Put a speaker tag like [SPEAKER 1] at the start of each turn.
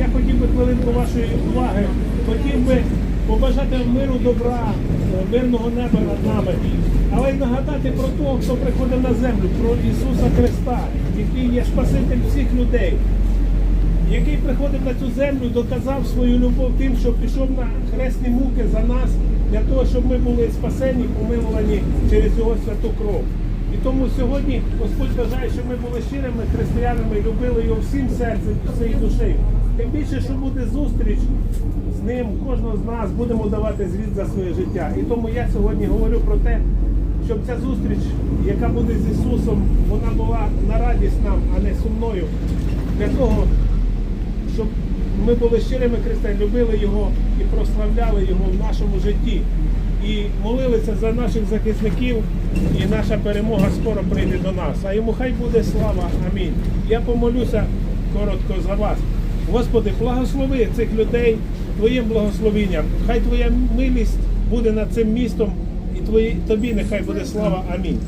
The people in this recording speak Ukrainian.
[SPEAKER 1] Я хотів би хвилинку вашої уваги, хотів би побажати миру добра, е, мирного неба над нами, але й нагадати про того, хто приходив на землю, про Ісуса Христа, який є Спаситель всіх людей, який приходив на цю землю, доказав свою любов тим, що пішов на хресні муки за нас, для того, щоб ми були спасені, помилувані через його святу кров. І тому сьогодні Господь бажає, щоб ми були щирими християнами, любили його всім серцем, всією душею. Тим більше, що буде зустріч з ним, кожного з нас будемо давати звіт за своє життя. І тому я сьогодні говорю про те, щоб ця зустріч, яка буде з Ісусом, вона була на радість нам, а не сумною. Для того, щоб ми були щирими християни, любили Його і прославляли Його в нашому житті. І молилися за наших захисників, і наша перемога скоро прийде до нас. А йому хай буде слава. Амінь. Я помолюся коротко за вас. Господи, благослови цих людей Твоїм благословенням. Хай Твоя милість буде над цим містом, і твої, тобі нехай буде слава. Амінь.